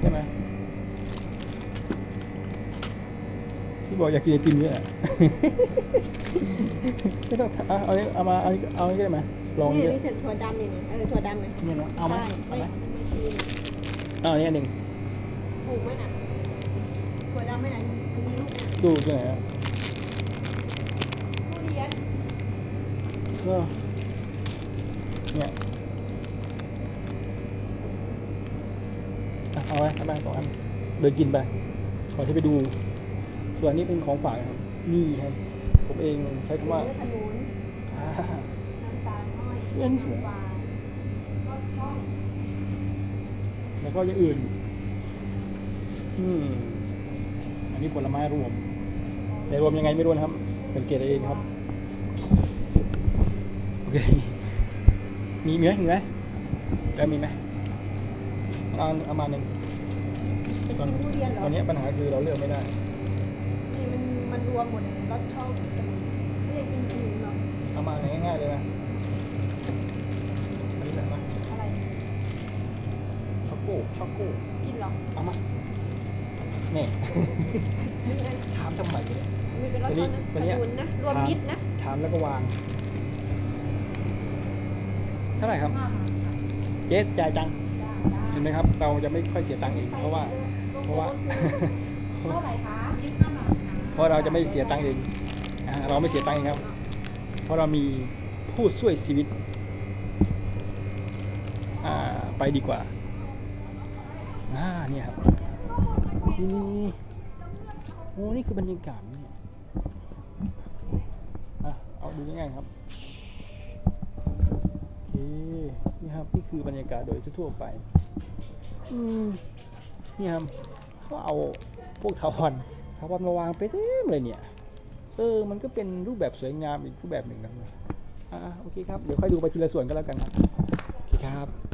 ใช่ไหมพี่บอกอยากกินไอติมเนี่ยไม่ต้องเอาเอาเอามาเอาเอาอันนี้ได้ไหมลองนี่เยอะนี่ถึงถั่วดำนี่นี่เออถั่วดำไหมเนี่ยนะเอาไหมใช่เอาไม่ไหมไม่กินเอาอันนี้อันหนึ่งถูกไหมน่ะถั่วดำไม่ไหนมันมีลูกนะดูที่ไหนอะทุเรียนก็เนี่ย อะเอาไว้เอาไปสองอันเดินกินไปขอที่ไปดู ส่วนนี้เป็นของฝากครับ นี่ครับ ผมเองใช้คำว่าเนื้อขนุนอ่าเรื่องสวยน้ำปลาก็ช่องแล้วก็อย่างอื่น อืมอันนี้ผลไม้รวม แต่รวมยังไงไม่รู้นะครับ สังเกตเอาเองครับ โอเคมีมีไหมมีไหมแล้วมีไหม เอาเอามาหนึ่งจะกินทุเรียนเหรอตอนนี้ปัญหาคือเราเลือกไม่ได้นี่มันมันรวมหมดเลยรสช่องไม่ได้กินขนุนหรอกเอามาง่ายๆเลยนะอันนี้แบบว่าอะไร ช็อกโก้ช็อกโก้กินเหรอ เอามาเนี่ยนี่ไงถามทำไมเนี่ย มีเป็นรสช่องนะตัวขนี้นุนนะ รวมมิตรนะถามแล้วก็วาง เท่าไหร่ครับ เจ๊จ่ายตังค์เห็นไหมครับ เราจะไม่ค่อยเสียตังค์เองเพราะว่า เพราะว่าเพราะเราจะไม่เสียตังค์เองเราไม่เสียตังค์เองครับ เพราะเรามีผู้ช่วยชีวิตอ่าไปดีกว่าอ่าเนี่ยครับนี่โอ้นี่คือบรรยากาศเนี่ยเอาดูง่ายๆครับโอเคนี่ครับนี่คือบรรยากาศโดยทั่วไป นี่ครับเขาเอาพวกถาวรถาวันมาวางไปเต็มเลยเนี่ย เออ มันก็เป็นรูปแบบสวยงามอีกรูปแบบหนึ่งนะอ่าโอเคครับ เดี๋ยวค่อยดูไปทีละส่วนก็แล้วกันครับ โอเคครับ